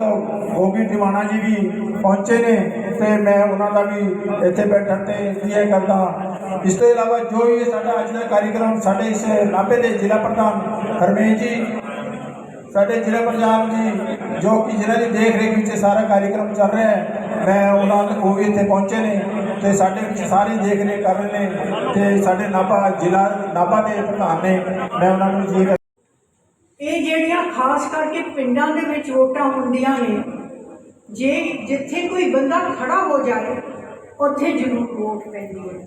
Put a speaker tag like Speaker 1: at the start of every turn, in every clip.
Speaker 1: ਗੋਗੀ ਟਿਵਾਣਾ ਜੀ ਵੀ ਪਹੁੰਚੇ ਨੇ ਤੇ ਮੈਂ ਉਹਨਾਂ ਦਾ ਵੀ ਇੱਥੇ ਬੈਠਣ ਤੇ ਇੰਤਜ਼ਾਰ ਕਰਦਾ। ਇਸ ਤੋਂ ਇਲਾਵਾ ਜੋ ਵੀ ਸਾਡਾ ਅੱਜ ਦਾ ਕਾਰਜਕ੍ਰਮ ਸਾਡੇ ਇਸ ਨਾਭੇ ਦੇ ਜ਼ਿਲ੍ਹਾ ਪ੍ਰਧਾਨ ਹਰਮੇਸ਼ ਜੀ, ਸਾਡੇ ਜ਼ਿਲ੍ਹਾ ਪ੍ਰਧਾਨ ਜੀ, ਜੋ ਕਿ ਜ਼ਿਲ੍ਹਾ ਦੀ ਦੇਖ ਰੇਖ ਵਿੱਚ ਸਾਰਾ ਕਾਰਜਕ੍ਰਮ ਚੱਲ ਰਿਹਾ ਹੈ, ਮੈਂ ਉਹਨਾਂ ਨੂੰ ਉਹ ਵੀ ਇੱਥੇ ਪਹੁੰਚੇ ਨੇ ਤੇ ਸਾਡੇ ਵਿੱਚ ਸਾਰੇ ਦੇਖ ਰੇਖ ਕਰ ਰਹੇ ਨੇ ਤੇ ਸਾਡੇ ਨਾਭਾ ਜ਼ਿਲ੍ਹਾ ਨਾਭਾ ਦੇ ਪ੍ਰਧਾਨ ਨੇ, ਮੈਂ ਉਹਨਾਂ ਨੂੰ ਜੀ
Speaker 2: ਇਹ ਜਿਹੜੀਆਂ ਖਾਸ ਕਰਕੇ ਪਿੰਡਾਂ ਦੇ ਵਿੱਚ ਵੋਟਾਂ ਹੁੰਦੀਆਂ ਨੇ, ਜੇ ਜਿੱਥੇ ਕੋਈ ਬੰਦਾ ਖੜਾ ਹੋ ਜਾਏ, ਉੱਥੇ ਜ਼ਰੂਰ ਵੋਟ ਪੈਂਦੀ ਹੈ।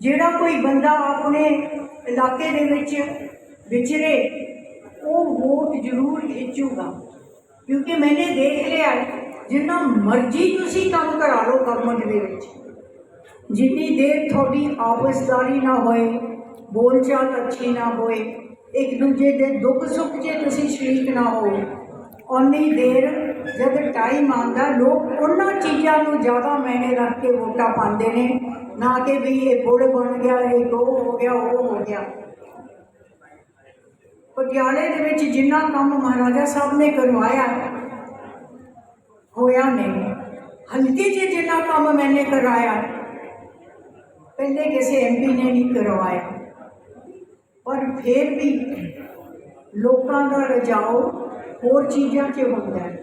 Speaker 2: ਜਿਹੜਾ ਕੋਈ ਬੰਦਾ ਆਪਣੇ ਇਲਾਕੇ ਦੇ ਵਿੱਚ ਵਿਚਰੇ, ਉਹ ਵੋਟ ਜ਼ਰੂਰ ਖਿੱਚੂਗਾ। ਕਿਉਂਕਿ ਮੈਨੇ ਦੇਖ ਲਿਆ ਜਿੰਨਾ ਮਰਜ਼ੀ ਤੁਸੀਂ ਕੰਮ ਕਰਾ ਲਓ ਗਵਰਨਮੈਂਟ ਦੇ ਵਿੱਚ। ਜਿੰਨੀ ਦੇਰ ਤੁਹਾਡੀ ਆਪਸਦਾਰੀ ਨਾ ਹੋਏ, ਬੋਲਚਾਲ ਅੱਛੀ ਨਾ ਹੋਏ ਇੱਕ ਦੂਜੇ ਦੇ ਦੁੱਖ ਸੁੱਖ 'ਚ ਤੁਸੀਂ ਸ਼ਰੀਕ ਨਾ ਹੋ ਉਨੀ ਦੇਰ ਜਦ ਟਾਈਮ ਆਉਂਦਾ, ਲੋਕ ਉਹਨਾਂ ਚੀਜ਼ਾਂ ਨੂੰ ਜ਼ਿਆਦਾ ਮਾਇਨੇ ਰੱਖ ਕੇ ਵੋਟਾਂ ਪਾਉਂਦੇ ਨੇ। ਨਾ ਕਿ ਵੀ ਇਹ ਬੁੜ ਬਣ ਗਿਆ, ਇਹ ਉਹ ਹੋ ਗਿਆ, ਉਹ ਹੋ ਗਿਆ। ਪਟਿਆਲੇ ਦੇ ਵਿੱਚ ਜਿੰਨਾ ਕੰਮ ਮਹਾਰਾਜਾ ਸਾਹਿਬ ਨੇ ਕਰਵਾਇਆ, ਹੋਇਆ ਨਹੀਂ। ਹਲਕੇ 'ਚ ਜਿੰਨਾ ਕੰਮ ਮੈਨੇ ਕਰਾਇਆ, ਪਹਿਲੇ ਕਿਸੇ ਐਮਪੀ ਨੇ ਨਹੀਂ ਕਰਵਾਇਆ। پھر بھی رو چیز ہوتا ہے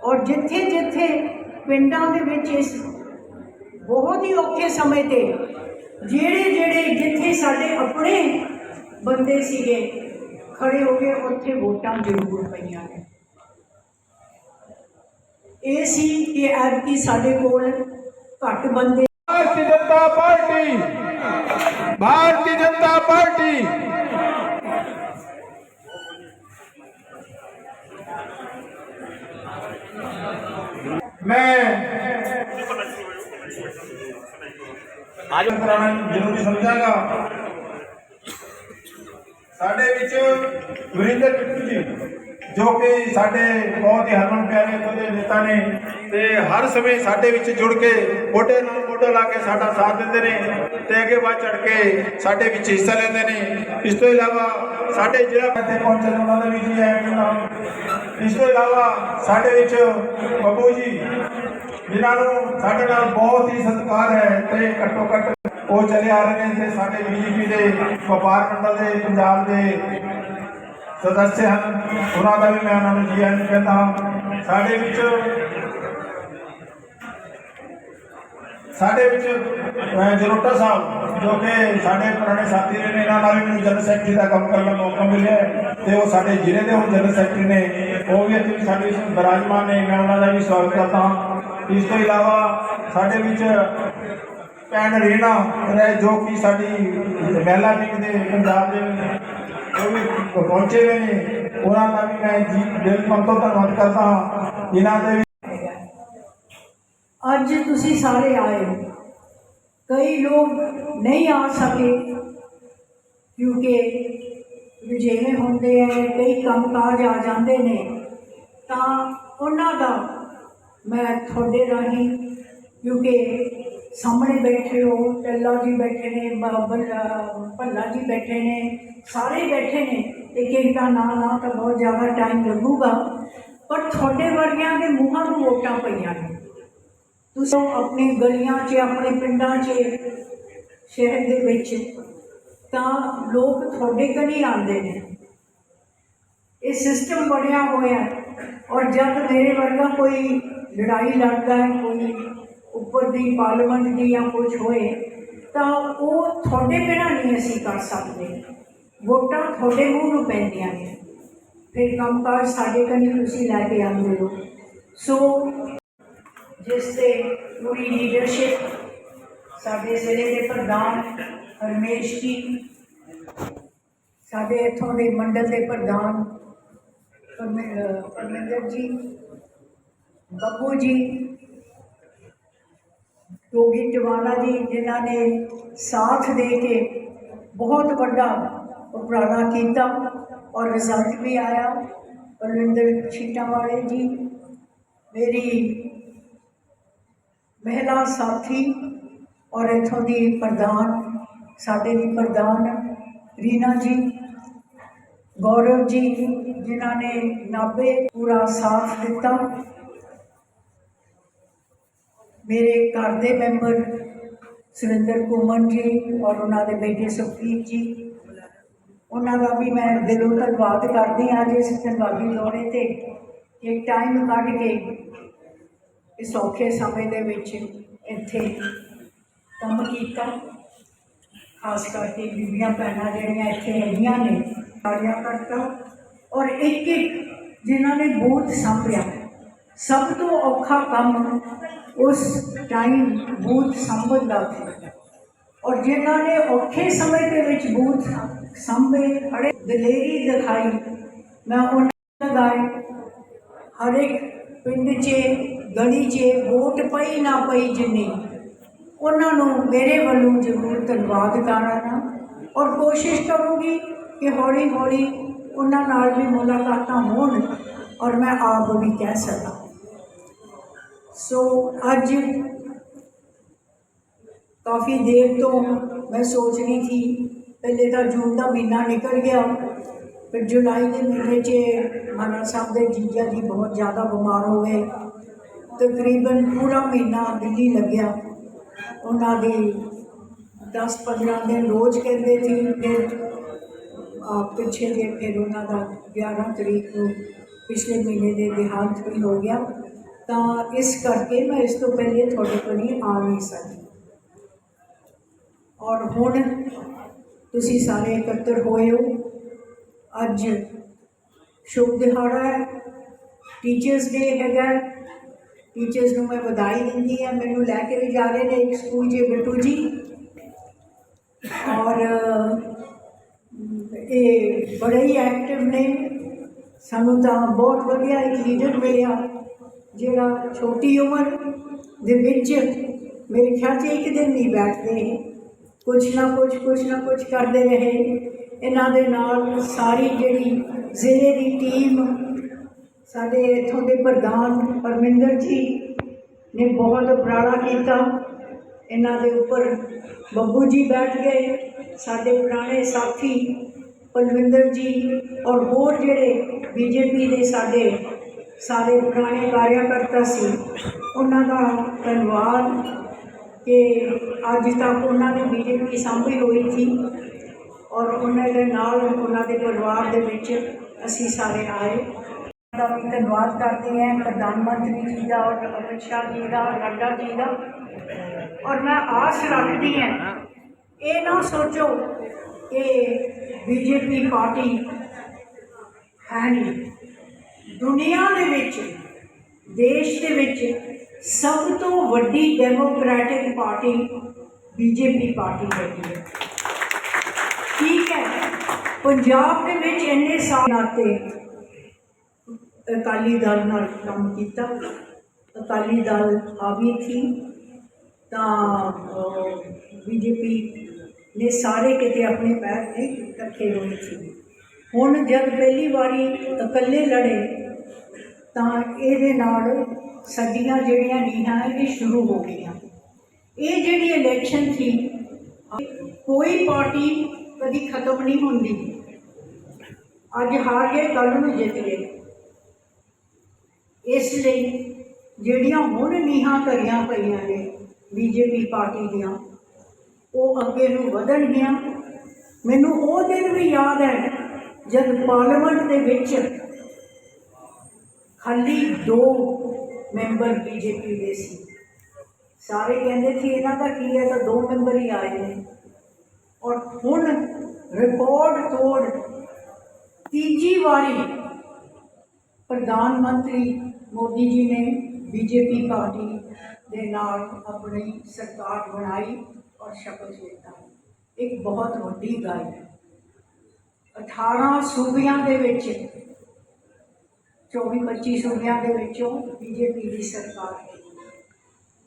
Speaker 2: اور جتنے جیت پنڈا کے بہت ہی اور جیسے سارے اپنے بندے سکے کھڑے ہو گئے اتنے ووٹا ضرور پہ یہ ایبکی سارے کول گٹ بندے
Speaker 1: भारतीय जनता पार्टी मैं आज कराना जरूरी समझागा साढ़े विच वरिंदर पिट्टू जी ਜੋ ਕਿ ਸਾਡੇ ਬਹੁਤ ਹੀ ਹਰਮਨ ਪਿਆਰੇ ਉਹਦੇ ਨੇਤਾ ਨੇ ਤੇ ਹਰ ਸਮੇਂ ਸਾਡੇ ਵਿੱਚ ਜੁੜ ਕੇ ਮੋਢੇ ਨਾਲ ਮੋਢਾ ਲਾ ਕੇ ਸਾਡਾ ਸਾਥ ਦਿੰਦੇ ਨੇ ਤੇ ਅੱਗੇ ਵੱਧ ਚੜ ਕੇ ਸਾਡੇ ਵਿੱਚ ਹਿੱਸਾ ਲੈਂਦੇ ਨੇ। ਇਸ ਤੋਂ ਇਲਾਵਾ ਸਾਡੇ ਜ਼ਿਲ੍ਹਾ ਇੱਥੇ ਪਹੁੰਚੇ ਨੇ ਉਹਨਾਂ ਦਾ ਵੀ ਜੀ ਆਇਆਂ ਨੂੰ ਨਾਮ ਇਸ ਤੋਂ ਇਲਾਵਾ ਸਾਡੇ ਵਿੱਚ ਬੱਬੂ ਜੀ, ਜਿਨ੍ਹਾਂ ਨੂੰ ਸਾਡੇ ਨਾਲ ਬਹੁਤ ਹੀ ਸਤਿਕਾਰ ਹੈ ਤੇ ਘੱਟੋ ਘੱਟ ਉਹ ਚਲੇ ਆ ਰਹੇ ਨੇ ਤੇ ਸਾਡੇ ਬੀਜੇਪੀ ਦੇ ਵਪਾਰ ਮੰਡਲ ਦੇ, ਪੰਜਾਬ ਦੇ ਸਦੱਸਿਆ ਹਨ ਉਹਨਾਂ ਦਾ ਵੀ ਮੈਂ ਉਹਨਾਂ ਨੂੰ ਜੀ ਆਇਆਂ ਨੂੰ ਕਹਿੰਦਾ ਹਾਂ, ਸਾਡੇ ਵਿੱਚ ਸਾਡੇ ਵਿੱਚ ਜਰੋਟਾ ਸਾਹਿਬ, ਜੋ ਕਿ ਸਾਡੇ ਪੁਰਾਣੇ ਸਾਥੀ ਰਹੇ ਨੇ, ਇਹਨਾਂ ਨਾਲ ਵੀ ਮੈਨੂੰ ਜਨਰਲ ਸੈਕਟਰੀ ਦਾ ਕੰਮ ਕਰਨ ਦਾ ਮੌਕਾ ਮਿਲਿਆ ਹੈ ਤੇ ਉਹ ਸਾਡੇ ਜ਼ਿਲ੍ਹੇ ਦੇ ਹੁਣ ਜਨਰਲ ਸੈਕਟਰੀ ਨੇ, ਉਹ ਵੀ ਇੱਥੇ ਸਾਡੇ ਵਿੱਚ ਬਿਰਾਜਮਾਨ ਨੇ, ਮੈਂ ਉਹਨਾਂ ਦਾ ਵੀ ਸਵਾਗਤ ਕਰਦਾ ਹਾਂ। ਇਸ ਤੋਂ ਇਲਾਵਾ ਸਾਡੇ ਵਿੱਚ ਭੈਣ ਰੀਨਾ ਰਹਿ, ਜੋ ਕਿ ਸਾਡੀ ਮਹਿਲਾ ਵਿੰਗ ਦੇ ਪੰਜਾਬ ਦੇ ਪਹੁੰਚੇ ਹੋਏ ਨੇ। ਉਹਨਾਂ ਦਾ ਵੀ ਮੈਂ ਜੀ ਦਿਲ ਤੋਂ ਧੰਨਵਾਦ ਕਰਦਾ ਹਾਂ। ਇਹਨਾਂ ਦੇ
Speaker 2: ਅੱਜ ਤੁਸੀਂ ਸਾਰੇ ਆਏ। ਕਈ ਲੋਕ ਨਹੀਂ ਆ ਸਕੇ, ਕਿਉਂਕਿ ਜਿਵੇਂ ਹੁੰਦੇ ਆ ਕਈ ਕੰਮਕਾਜ ਆ ਜਾਂਦੇ ਨੇ। ਤਾਂ ਉਹਨਾਂ ਦਾ ਮੈਂ ਤੁਹਾਡੇ ਰਾਹੀਂ, ਕਿਉਂਕਿ ਸਾਹਮਣੇ ਬੈਠੇ ਹੋ, ਟੱਲਾ ਜੀ ਬੈਠੇ ਨੇ, ਬ- ਭੱਲਾ ਜੀ ਬੈਠੇ ਨੇ, ਸਾਰੇ ਬੈਠੇ ਨੇ, ਇੱਕ ਇੱਕ ਦਾ ਨਾਂ ਨਾਂ ਤਾਂ ਬਹੁਤ ਜ਼ਿਆਦਾ ਟਾਈਮ ਲੱਗੂਗਾ, ਪਰ ਤੁਹਾਡੇ ਵਰਗਿਆਂ ਦੇ ਮੂੰਹਾਂ ਨੂੰ ਵੋਟਾਂ ਪਈਆਂ ਨੇ। ਤੁਸੀਂ ਆਪਣੀ ਗਲੀਆਂ 'ਚ, ਆਪਣੇ ਪਿੰਡਾਂ 'ਚ, ਸ਼ਹਿਰ ਦੇ ਵਿੱਚ, ਤਾਂ ਲੋਕ ਤੁਹਾਡੇ ਕਨੀ ਆਉਂਦੇ ਨੇ। ਇਹ ਸਿਸਟਮ ਬਣਿਆ ਹੋਇਆ ਔਰ ਜਦ ਮੇਰੇ ਵਰਗਾ ਕੋਈ ਲੜਾਈ ਲੜਦਾ ਹੈ, ਕੋਈ ਉੱਪਰ ਦੀ ਪਾਰਲੀਮੈਂਟ ਦੀ ਜਾਂ ਕੁਝ ਹੋਏ, ਤਾਂ ਉਹ ਤੁਹਾਡੇ ਬਿਨਾਂ ਨਹੀਂ ਅਸੀਂ ਕਰ ਸਕਦੇ। ਵੋਟਾਂ ਤੁਹਾਡੇ ਮੂੰਹ ਨੂੰ ਪੈਂਦੀਆਂ ਨੇ। ਫਿਰ ਕੰਮਕਾਜ ਸਾਡੇ ਕਨੀ ਤੁਸੀਂ ਲੈ ਕੇ ਆਉਂਦੇ ਹੋ। ਸੋ ਜਿਸ ਤੇ ਪੂਰੀ ਲੀਡਰਸ਼ਿਪ ਸਾਡੇ ਜ਼ਿਲ੍ਹੇ ਦੇ ਪ੍ਰਧਾਨ ਹਰਮੇਸ਼ ਜੀ, ਸਾਡੇ ਇੱਥੋਂ ਦੇ ਮੰਡਲ ਦੇ ਪ੍ਰਧਾਨ ਪਰਮੇ- ਪਰਮਿੰਦਰ ਜੀ, ਬੱਬੂ ਜੀ ਯੋਗੀ ਟਵਾਲਾ ਜੀ, ਜਿਨ੍ਹਾਂ ਨੇ ਸਾਥ ਦੇ ਕੇ ਬਹੁਤ ਵੱਡਾ ਉਪਰਾਲਾ ਕੀਤਾ ਔਰ ਰਿਜ਼ਲਟ ਵੀ ਆਇਆ। ਪਰਮਿੰਦਰ ਛੀਟਾਂ ਵਾਲੇ ਜੀ, ਮੇਰੀ ਮਹਿਲਾ ਸਾਥੀ ਔਰ ਇੱਥੋਂ ਦੀ ਪ੍ਰਧਾਨ, ਸਾਡੇ ਦੀ ਪ੍ਰਧਾਨ ਰੀਨਾ ਜੀ, ਗੌਰਵ ਜੀ, ਜਿਨ੍ਹਾਂ ਨੇ ਨਾਭੇ ਪੂਰਾ ਸਾਥ ਦਿੱਤਾ। ਮੇਰੇ ਘਰ ਦੇ ਮੈਂਬਰ ਸੁਰਿੰਦਰ ਕੁਮਨ ਜੀ ਔਰ ਉਹਨਾਂ ਦੇ ਬੇਟੇ ਸੁਖਦੀਪ ਜੀ। ਉਹਨਾਂ ਦਾ ਵੀ ਮੈਂ ਦਿਲੋਂ ਧੰਨਵਾਦ ਕਰਦੀ ਹਾਂ ਅੱਜ ਇਸ ਧੰਨਵਾਦੀ ਲੋੜੇ ਤੇ ਕਿ ਟਾਈਮ ਕੱਢ ਕੇ ਇਸ ਔਖੇ ਸਮੇਂ ਦੇ ਵਿੱਚ ਇੱਥੇ ਕੰਮ ਕੀਤਾ। ਖਾਸ ਕਰਕੇ ਬੀਬੀਆਂ ਭੈਣਾਂ ਜਿਹੜੀਆਂ ਇੱਥੇ ਹੈਗੀਆਂ ਨੇ ਕਾਰਿਆ ਕਰਤਾ ਔਰ ਇੱਕ ਇੱਕ ਜਿਨ੍ਹਾਂ ਨੇ ਬੂਥ ਸੰਭਿਆ। ਸਭ ਤੋਂ ਔਖਾ ਕੰਮ ਉਸ ਟਾਈਮ ਬੂਥ ਸੰਭਲ ਸੀ। ਔਰ ਜਿਨ੍ਹਾਂ ਨੇ ਔਖੇ ਸਮੇਂ ਦੇ ਵਿੱਚ ਬੂਥ ਸੰਭੇ ਖੜੇ ਦਲੇਰੀ ਦਿਖਾਈ। ਮੈਂ ਉਹਨਾਂ ਦਾ ਹਰ ਇੱਕ ਪਿੰਡ 'ਚ, ਗਲੀ 'ਚ ਵੋਟ ਪਈ ਨਾ ਪਈ ਜਿੰਨੀ, ਉਹਨਾਂ ਨੂੰ ਮੇਰੇ ਵੱਲੋਂ ਜ਼ਰੂਰ ਧੰਨਵਾਦ ਕਰਨਾ ਔਰ ਕੋਸ਼ਿਸ਼ ਕਰੂੰਗੀ ਕਿ ਹੌਲੀ ਹੌਲੀ ਉਹਨਾਂ ਨਾਲ ਵੀ ਮੁਲਾਕਾਤਾਂ ਹੋਣ, ਔਰ ਮੈਂ ਆਪ ਵੀ ਕਹਿ ਸਕਾਂ। ਸੋ ਅੱਜ ਕਾਫੀ ਦੇਰ ਤੋਂ ਮੈਂ ਸੋਚ ਰਹੀ ਸੀ, ਪਹਿਲੇ ਤਾਂ ਜੂਨ ਦਾ ਮਹੀਨਾ ਨਿਕਲ ਗਿਆ, ਫਿਰ ਜੁਲਾਈ ਦੇ ਮਹੀਨੇ 'ਚ ਮਾਨਾ ਸਾਹਿਬ ਦੇ ਜੀਜਾ ਜੀ ਬਹੁਤ ਜ਼ਿਆਦਾ ਬਿਮਾਰ ਹੋ ਗਏ, ਤਕਰੀਬਨ ਪੂਰਾ ਮਹੀਨਾ ਦਿੱਲੀ ਲੱਗਿਆ। ਉਹਨਾਂ ਦੀ 10-15 ਦਿਨ ਰੋਜ਼ ਕਹਿੰਦੇ ਸੀ ਫਿਰ ਆ ਪਿੱਛੇ ਜੇ ਫਿਰ ਉਹਨਾਂ ਦਾ 11 ਤਰੀਕ ਨੂੰ ਪਿਛਲੇ ਮਹੀਨੇ ਦੇ ਦੇਹਾਂਤ ਵੀ ਹੋ ਗਿਆ। ਤਾਂ ਇਸ ਕਰਕੇ ਮੈਂ ਇਸ ਤੋਂ ਪਹਿਲੇ ਤੁਹਾਡੇ ਕੋਲ ਹੀ ਆ ਨਹੀਂ ਸਕਦੀ। ਔਰ ਹੁਣ ਤੁਸੀਂ ਸਾਰੇ ਇਕੱਤਰ ਹੋਏ ਹੋ। ਅੱਜ ਸ਼ੁਭ ਦਿਹਾੜਾ ਹੈ। ਟੀਚਰਸ ਡੇ ਹੈਗਾ। ਟੀਚਰਸ ਨੂੰ ਮੈਂ ਵਧਾਈ ਦਿੰਦੀ ਹਾਂ। ਮੈਨੂੰ ਲੈ ਕੇ ਵੀ ਜਾ ਰਹੇ ਨੇ ਇੱਕ ਸਕੂਲ ਜੇ ਬਿੱਟੂ ਜੀ। ਔਰ ਇਹ ਬੜੇ ਹੀ ਐਕਟਿਵ ਨੇ। ਸਾਨੂੰ ਤਾਂ ਬਹੁਤ ਵਧੀਆ ਇੱਕ ਲੀਡਰ ਮਿਲਿਆ। ਜਿਹੜਾ ਛੋਟੀ ਉਮਰ ਦੇ ਵਿੱਚ ਮੇਰੇ ਖਿਆਲ 'ਚ ਇੱਕ ਦਿਨ ਨਹੀਂ ਬੈਠਦੇ ਕੁਛ ਨਾ ਕੁਛ ਕੁਛ ਨਾ ਕੁਛ ਕਰਦੇ ਰਹੇ ਇਹਨਾਂ ਦੇ ਨਾਲ ਸਾਰੀ ਜਿਹੜੀ ਜ਼ਿਲ੍ਹੇ ਦੀ ਟੀਮ ਸਾਡੇ ਇੱਥੋਂ ਦੇ ਪ੍ਰਧਾਨ ਪਰਮਿੰਦਰ ਜੀ ਨੇ ਬਹੁਤ ਉਪਰਾਲਾ ਕੀਤਾ ਇਹਨਾਂ ਦੇ ਉੱਪਰ ਬੱਬੂ ਜੀ ਬੈਠ ਗਏ ਸਾਡੇ ਪੁਰਾਣੇ ਸਾਥੀ ਪਲਵਿੰਦਰ ਜੀ ਔਰ ਹੋਰ ਜਿਹੜੇ ਬੀਜੇਪੀ ਦੇ ਸਾਡੇ ਸਾਰੇ ਪੁਰਾਣੇ ਕਾਰਿਆਕਰਤਾ ਸੀ। ਉਹਨਾਂ ਦਾ ਧੰਨਵਾਦ। ਕਿ ਅੱਜ ਤੱਕ ਉਹਨਾਂ ਨੇ ਬੀਜੇਪੀ ਸਾਂਭੀ ਹੋਈ ਸੀ। ਔਰ ਉਹਨਾਂ ਦੇ ਨਾਲ ਉਹਨਾਂ ਦੇ ਪਰਿਵਾਰ ਦੇ ਵਿੱਚ ਅਸੀਂ ਸਾਰੇ ਆਏ। ਦਾ ਵੀ ਧੰਨਵਾਦ ਕਰਦੇ ਹਾਂ। ਪ੍ਰਧਾਨ ਮੰਤਰੀ ਜੀ ਦਾ ਔਰ ਅਮਿਤ ਸ਼ਾਹ ਜੀ ਦਾ, ਨੱਡਾ ਜੀ ਦਾ। ਔਰ ਮੈਂ ਆਸ ਰੱਖਦੀ ਹਾਂ, ਇਹ ਨਾ ਸੋਚੋ ਕਿ ਬੀਜੇਪੀ ਪਾਰਟੀ ਹੈ ਨਹੀਂ। ਦੁਨੀਆ ਦੇ ਵਿੱਚ, ਦੇਸ਼ ਦੇ ਵਿੱਚ ਸਭ ਤੋਂ ਵੱਡੀ ਡੈਮੋਕ੍ਰੈਟਿਕ ਪਾਰਟੀ ਬੀਜੇਪੀ ਪਾਰਟੀ ਹੈਗੀ ਹੈ। ਠੀਕ ਹੈ, ਪੰਜਾਬ ਦੇ ਵਿੱਚ ਇੰਨੇ ਸਾਲਾਂ 'ਤੇ ਅਕਾਲੀ ਦਲ ਨਾਲ ਕੰਮ ਕੀਤਾ। ਅਕਾਲੀ ਦਲ ਆ ਹਾਵੀ ਸੀ ਤਾਂ ਬੀਜੇਪੀ ਨੇ ਸਾਰੇ ਕਿਤੇ ਆਪਣੇ ਪੈਰ ਤੇ ਰੱਖੇ ਹੋਏ ਸੀ। ਹੁਣ ਜਦ ਪਹਿਲੀ ਵਾਰੀ ਇਕੱਲੇ ਲੜੇ ਤਾਂ ਇਹਦੇ ਨਾਲ ਸਾਡੀਆਂ ਜਿਹੜੀਆਂ ਨੀਹਾਂ ਇਹ ਸ਼ੁਰੂ ਹੋ ਗਈਆਂ। ਇਹ ਜਿਹੜੀ ਇਲੈਕਸ਼ਨ ਸੀ, ਕੋਈ ਪਾਰਟੀ ਕਦੀ ਖਤਮ ਨਹੀਂ ਹੁੰਦੀ। ਅੱਜ ਹਾਰ ਗਏ ਕੱਲ ਨੂੰ ਜਿੱਤ ਗਏ। ਇਸ ਲਈ ਜਿਹੜੀਆਂ ਹੁਣ ਨੀਹਾਂ ਕਰੀਆਂ ਪਈਆਂ ਨੇ ਬੀਜੇਪੀ ਪਾਰਟੀ ਦੀਆਂ, ਉਹ ਅੱਗੇ ਨੂੰ ਵਧਣਗੀਆਂ। ਮੈਨੂੰ ਉਹ ਦਿਨ ਵੀ ਯਾਦ ਹੈ, ਜਦ ਪਾਰਲੀਮੈਂਟ ਦੇ ਵਿੱਚ ਖਾਲੀ ਦੋ ਮੈਂਬਰ ਬੀਜੇਪੀ ਦੇ ਸੀ। ਸਾਰੇ ਕਹਿੰਦੇ ਸੀ, ਇਹਨਾਂ ਦਾ ਕੀ ਹੈ? ਤਾਂ ਦੋ ਮੈਂਬਰ ਹੀ ਆਏ ਨੇ। ਔਰ ਹੁਣ ਰਿਕਾਰਡ ਤੋੜ ਤੀਜੀ ਵਾਰੀ ਪ੍ਰਧਾਨ ਮੰਤਰੀ ਮੋਦੀ ਜੀ ਨੇ ਬੀਜੇਪੀ ਪਾਰਟੀ ਦੇ ਨਾਲ ਆਪਣੀ ਸਰਕਾਰ ਬਣਾਈ ਔਰ ਸ਼ਪਥ ਲਿੱਤਾ। ਇੱਕ ਬਹੁਤ ਵੱਡੀ ਗੱਲ ਹੈ। 18 ਸੂਬਿਆਂ ਦੇ ਵਿੱਚ 24 25 ਸੂਬਿਆਂ ਦੇ ਵਿੱਚੋਂ ਬੀਜੇਪੀ ਦੀ ਸਰਕਾਰ ਹੈ।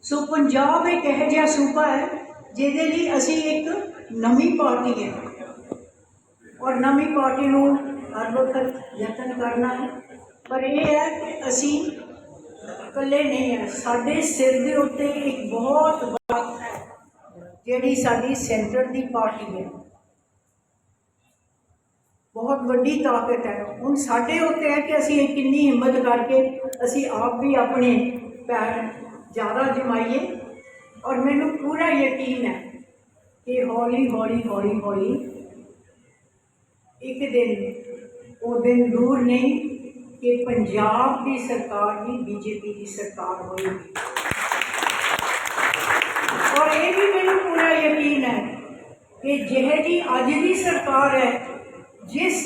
Speaker 2: ਸੋ ਪੰਜਾਬ ਇੱਕ ਇਹੋ ਜਿਹਾ ਸੂਬਾ ਹੈ, ਜਿਹਦੇ ਲਈ ਅਸੀਂ ਇੱਕ ਨਵੀਂ ਪਾਰਟੀ ਹੈ। ਔਰ ਨਵੀਂ ਪਾਰਟੀ ਨੂੰ ਹਰ ਵਕਤ ਯਤਨ ਕਰਨਾ ਹੈ। ਪਰ ਇਹ ਹੈ ਕਿ ਅਸੀਂ ਇਕੱਲੇ ਨਹੀਂ ਹੈ, ਸਾਡੇ ਸਿਰ ਦੇ ਉੱਤੇ ਇੱਕ ਬਹੁਤ ਬਾਤ ਹੈ, ਜਿਹੜੀ ਸਾਡੀ ਸੈਂਟਰ ਦੀ ਪਾਰਟੀ ਹੈ।
Speaker 3: ਬਹੁਤ ਵੱਡੀ ਤਾਕਤ ਹੈ। ਹੁਣ ਸਾਡੇ ਉੱਤੇ ਹੈ ਕਿ ਅਸੀਂ ਕਿੰਨੀ ਹਿੰਮਤ ਕਰਕੇ ਅਸੀਂ ਆਪ ਵੀ ਆਪਣੇ ਪੈਰ ਜ਼ਿਆਦਾ ਜਮਾਈਏ। ਔਰ ਮੈਨੂੰ ਪੂਰਾ ਯਕੀਨ ਹੈ ਕਿ ਹੌਲੀ ਹੌਲੀ ਹੌਲੀ ਹੌਲੀ ਇੱਕ ਦਿਨ, ਉਹ ਦਿਨ ਦੂਰ ਨਹੀਂ ਕਿ ਪੰਜਾਬ ਦੀ ਸਰਕਾਰ ਵੀ ਬੀਜੇਪੀ ਦੀ ਸਰਕਾਰ ਹੋਏਗੀ। ਔਰ ਇਹ ਵੀ ਮੈਨੂੰ ਪੂਰਾ ਯਕੀਨ ਹੈ ਕਿ ਜਿਹੇ ਜੀ ਅੱਜ ਦੀ ਸਰਕਾਰ ਹੈ ਜਿਸ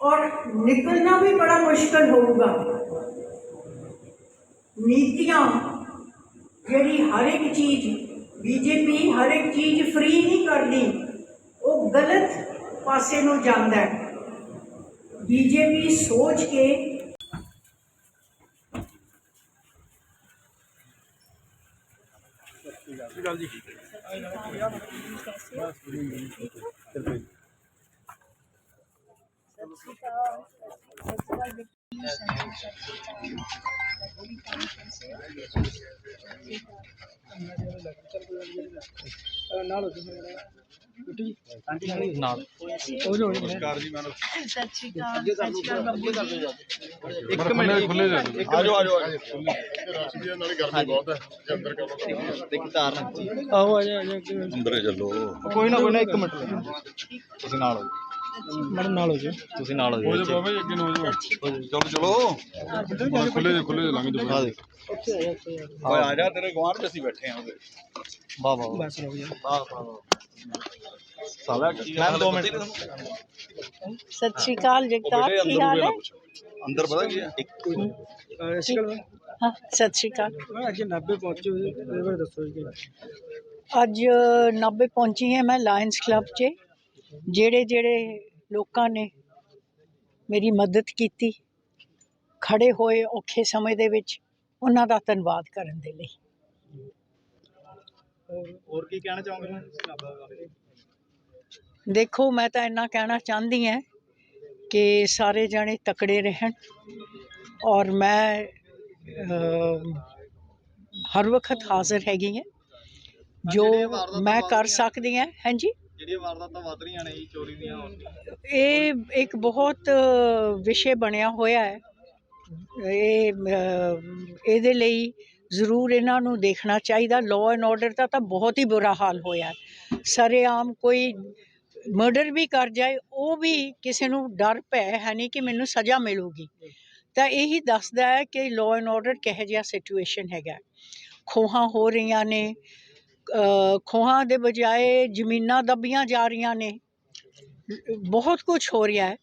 Speaker 3: ਔਰ ਨਿਕਲਣਾ ਵੀ ਬੜਾ ਮੁਸ਼ਕਲ ਹੋਊਗਾ ਨੀਤੀਆਂ ਜਿਹੜੀ ਹਰ ਇੱਕ ਚੀਜ਼ ਬੀਜੇਪੀ ਹਰ ਇੱਕ ਚੀਜ਼ ਫ੍ਰੀ ਨਹੀਂ ਕਰਦੀ ਉਹ ਗਲਤ ਪਾਸੇ ਨੂੰ ਜਾਂਦਾ ਹੈ ਬੀਜੇਪੀ ਸੋਚ ਕੇ
Speaker 4: ਇੱਕ ਮਿੰਟ। ਖੁੱਲੇ ਜਾ ਆਜੋ ਆਜੋ ਨਾਲੇ ਗਰਮੀ ਬਹੁਤ ਹੈ ਜੇ ਅੰਦਰ ਕਰੋ
Speaker 5: ਦੇਖੀ ਤਾਰ ਨਾ
Speaker 6: ਆਓ ਆ ਜਾ ਆ ਜਾ
Speaker 4: ਅੰਦਰੇ ਚੱਲੋ।
Speaker 5: ਕੋਈ ਨਾ ਕੋਈ ਨਾ ਇੱਕ ਮਿੰਟ ਤੁਸੀਂ ਨਾਲ ਹੋ
Speaker 6: ਮੜ ਨਾਲ ਹੋ ਜਾ
Speaker 5: ਤੁਸੀਂ ਨਾਲ ਹੋ
Speaker 4: ਹੋ ਜਾ
Speaker 5: ਜਾਓ
Speaker 4: ਬਾਬਾ ਜੀ ਅੱਗੇ ਨੂੰ ਹੋ ਜਾ। ਚਲੋ ਚਲੋ। ਖੁੱਲੇ ਜੇ ਖੁੱਲੇ ਜੇ ਲੰਘ
Speaker 5: ਆ
Speaker 4: ਜਾਓ
Speaker 5: ਦੇਖ।
Speaker 6: ਉੱਥੇ ਆ ਜਾ ਉੱਥੇ ਆ ਜਾ
Speaker 5: ਓਏ ਆ ਜਾ ਤੇਰੇ ਗਵਾਂਢ ਚ ਅਸੀਂ ਬੈਠੇ ਆਂ ਵਾਹ ਵਾਹ ਵਾਹ।
Speaker 6: ਬਸ ਰੁਕ ਜਾ
Speaker 5: ਵਾਹ ਵਾਹ ਸਾਲਾ ਮੈਂ 2 ਮਿੰਟ।
Speaker 2: ਸਤਿ ਸ਼੍ਰੀ ਅਕਾਲ ਜਗਤਾਰ ਕੀ ਹਾਲ ਹੈ?
Speaker 4: ਅੰਦਰ ਪਤਾ ਕੀ ਹੈ?
Speaker 6: ਅਸ਼ਕਲ
Speaker 2: ਹਾਂ ਸਤਿ ਸ਼੍ਰੀ ਅਕਾਲ।
Speaker 6: ਮੈਂ ਅੱਜ 90 ਪਹੁੰਚੇ ਹੋਏ ਇਹਦੇ ਬਾਰੇ ਦੱਸੋ ਜੀ
Speaker 2: ਅੱਜ 90 ਪਹੁੰਚੀ ਹਾਂ ਮੈਂ ਲਾਇਨਸ ਕਲੱਬ 'ਚ ਜਿਹੜੇ ਜਿਹੜੇ ਲੋਕਾਂ ਨੇ ਮੇਰੀ ਮਦਦ ਕੀਤੀ ਖੜੇ ਹੋਏ ਔਖੇ ਸਮੇਂ ਦੇ ਵਿੱਚ ਉਹਨਾਂ ਦਾ ਧੰਨਵਾਦ ਕਰਨ ਦੇ ਲਈ।
Speaker 5: ਹੋਰ ਕੀ ਕਹਿਣਾ ਚਾਹੋਗੇ?
Speaker 2: ਦੇਖੋ ਮੈਂ ਤਾਂ ਇੰਨਾ ਕਹਿਣਾ ਚਾਹੁੰਦੀ ਹਾਂ ਕਿ ਸਾਰੇ ਜਣੇ ਤਕੜੇ ਰਹਿਣ ਔਰ ਮੈਂ ਹਰ ਵਕਤ ਹਾਜ਼ਰ ਹੈਗੀ ਹਾਂ। ਜੋ ਮੈਂ ਕਰ ਸਕਦੀ ਹਾਂ ਹਾਂਜੀ?
Speaker 5: ਜਿਹੜੀਆਂ ਵਾਰਦਾਤਾਂ ਵੱਧ ਰਹੀਆਂ ਨੇ ਜੀ, ਚੋਰੀ ਦੀਆਂ ਹੋਣ
Speaker 2: ਇਹ ਇੱਕ ਬਹੁਤ ਵਿਸ਼ੇ ਬਣਿਆ ਹੋਇਆ ਹੈ। ਇਹ ਇਹਦੇ ਲਈ ਜ਼ਰੂਰ ਇਹਨਾਂ ਨੂੰ ਦੇਖਣਾ ਚਾਹੀਦਾ। ਲਾਅ ਐਂਡ ਆਰਡਰ ਦਾ ਤਾਂ ਬਹੁਤ ਹੀ ਬੁਰਾ ਹਾਲ ਹੋਇਆ ਹੈ। ਸਰੇਆਮ ਕੋਈ ਮਰਡਰ ਵੀ ਕਰ ਜਾਏ, ਉਹ ਵੀ ਕਿਸੇ ਨੂੰ ਡਰ ਪੈ ਹੈ ਨਹੀਂ ਕਿ ਮੈਨੂੰ ਸਜ਼ਾ ਮਿਲੂਗੀ। ਤਾਂ ਇਹੀ ਦੱਸਦਾ ਹੈ ਕਿ ਲਾਅ ਐਂਡ ਆਰਡਰ ਕਿਹੋ ਜਿਹਾ ਸਿਚੁਏਸ਼ਨ ਹੈਗਾ। ਖੋਹਾਂ ਹੋ ਰਹੀਆਂ ਨੇ ਖੋਹਾਂ ਦੇ ਬਜਾਏ ਜ਼ਮੀਨਾਂ ਦੱਬੀਆਂ ਜਾ ਰਹੀਆਂ ਨੇ। ਬਹੁਤ ਕੁਝ ਹੋ ਰਿਹਾ ਹੈ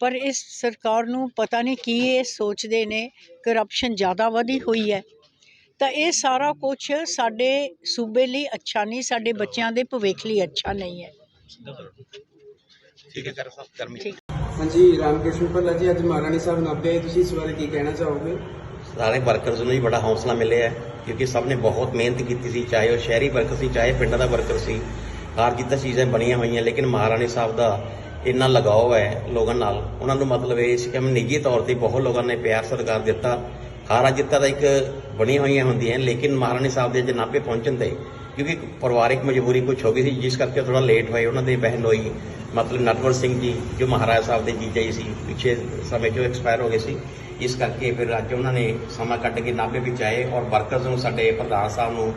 Speaker 2: ਪਰ ਇਸ ਸਰਕਾਰ ਨੂੰ ਪਤਾ ਨਹੀਂ ਕੀ ਇਹ ਸੋਚਦੇ ਨੇ ਕਰਪਸ਼ਨ ਜ਼ਿਆਦਾ ਵਧੀ ਹੋਈ ਹੈ। ਤਾਂ ਇਹ ਸਾਰਾ ਕੁਝ ਸਾਡੇ ਸੂਬੇ ਲਈ ਅੱਛਾ ਨਹੀਂ ਸਾਡੇ ਬੱਚਿਆਂ ਦੇ ਭਵਿੱਖ ਲਈ ਅੱਛਾ ਨਹੀਂ ਹੈ।
Speaker 5: ਠੀਕ ਹੈ ਕਰ ਸਭ ਕਰਮੀ
Speaker 2: ਠੀਕ।
Speaker 7: ਹਾਂਜੀ ਰਾਮਕ੍ਰਿਸ਼ਨ ਭੱਲਾ ਜੀ ਅੱਜ ਮਹਾਰਾਣੀ ਸਾਹਿਬ ਨਾਭੇ ਆਏ ਤੁਸੀਂ ਇਸ ਬਾਰੇ ਕੀ ਕਹਿਣਾ ਚਾਹੋਗੇ?
Speaker 8: ਸਾਰੇ ਵਰਕਰਸ ਨੂੰ ਵੀ ਬੜਾ ਹੌਸਲਾ ਮਿਲਿਆ ਕਿਉਂਕਿ ਸਭ ਨੇ ਬਹੁਤ ਮਿਹਨਤ ਕੀਤੀ ਸੀ, ਚਾਹੇ ਉਹ ਸ਼ਹਿਰੀ ਵਰਕਰ ਸੀ, ਚਾਹੇ ਪਿੰਡਾਂ ਦਾ ਵਰਕਰ ਸੀ। ਹਾਰ ਜਿੱਤ ਚੀਜ਼ਾਂ ਬਣੀਆਂ ਹੋਈਆਂ, ਲੇਕਿਨ ਮਹਾਰਾਣੀ ਸਾਹਿਬ ਦਾ ਇੰਨਾ ਲਗਾਓ ਹੈ ਲੋਕਾਂ ਨਾਲ। ਉਹਨਾਂ ਨੂੰ ਮਤਲਬ ਇਹ ਸੀ ਕਿ ਮੈਂ ਨਿੱਜੀ ਤੌਰ ਤੇ ਬਹੁਤ ਲੋਕਾਂ ਨੇ ਪਿਆਰ ਸਤਿਕਾਰ ਦਿੱਤਾ। ਹਾਰਾ ਜਿੱਤਾਂ ਦਾ ਇੱਕ ਬਣੀਆਂ ਹੋਈਆਂ ਹੁੰਦੀਆਂ ਲੇਕਿਨ ਮਹਾਰਾਣੀ ਸਾਹਿਬ ਦੇ ਜਨਾਬੇ ਪਹੁੰਚਣ ਤੇ, ਕਿਉਂਕਿ ਪਰਿਵਾਰਿਕ ਮਜਬੂਰੀ ਕੁਝ ਹੋ ਗਈ ਸੀ, ਜਿਸ ਕਰਕੇ ਥੋੜਾ ਲੇਟ ਹੋਏ। ਉਹਨਾਂ ਦੇ ਬਹਿਨ ਹੋਈ ਮਤਲਬ ਨਟਵਰ ਸਿੰਘ ਜੀ, ਜੋ ਮਹਾਰਾਜਾ ਸਾਹਿਬ ਦੇ ਜੀਜਾ ਜੀ ਸੀ, ਪਿੱਛੇ ਸਮੇਂ 'ਚੋਂ ਐਕਸਪਾਇਰ ਹੋ ਗਏ ਸੀ। ਇਸ ਕਰਕੇ ਫਿਰ ਅੱਜ ਉਹਨਾਂ ਨੇ ਸਮਾਂ ਕੱਢ ਕੇ ਨਾਭੇ ਵਿੱਚ ਆਏ ਔਰ ਵਰਕਰਸ ਨੂੰ ਸਾਡੇ ਪ੍ਰਧਾਨ ਸਾਹਿਬ ਨੂੰ,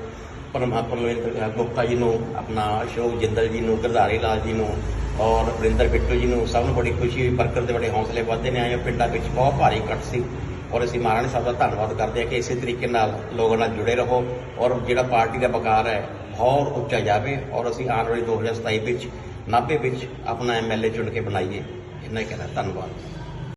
Speaker 8: ਪਰਮਾ ਪਰਮੇਂਦਰ ਗੁਪਤਾ ਜੀ ਨੂੰ, ਆਪਣਾ ਅਸ਼ੋਕ ਜਿੰਦਲ ਜੀ ਨੂੰ, ਗਰਧਾਰੀ ਲਾਲ ਜੀ ਨੂੰ ਔਰ ਵਰਿੰਦਰ ਬਿੱਟੂ ਜੀ ਨੂੰ ਸਭ ਨੂੰ ਬੜੀ ਖੁਸ਼ੀ ਹੋਈ। ਵਰਕਰ ਦੇ ਬੜੇ ਹੌਸਲੇ ਵੱਧਦੇ ਨੇ ਆਏ ਪਿੰਡਾਂ ਵਿੱਚ ਬਹੁਤ ਭਾਰੀ ਇਕੱਠ ਸੀ ਔਰ ਅਸੀਂ ਮਹਾਰਾਣੀ ਸਾਹਿਬ ਦਾ ਧੰਨਵਾਦ ਕਰਦੇ ਹਾਂ ਕਿ ਇਸੇ ਤਰੀਕੇ ਨਾਲ ਲੋਕਾਂ ਨਾਲ ਜੁੜੇ ਰਹੋ ਔਰ ਜਿਹੜਾ ਪਾਰਟੀ ਦਾ ਬਕਾਰ ਹੈ ਹੋਰ ਉੱਚਾ ਜਾਵੇ ਔਰ ਅਸੀਂ ਆਉਣ ਵਾਲੀ 2027 ਵਿੱਚ ਨਾਭੇ ਵਿੱਚ ਆਪਣਾ ਐਮਐਲਏ ਚੁਣ ਕੇ ਬਣਾਈਏ। ਇੰਨਾ ਹੀ ਕਹਿਣਾ। ਧੰਨਵਾਦ।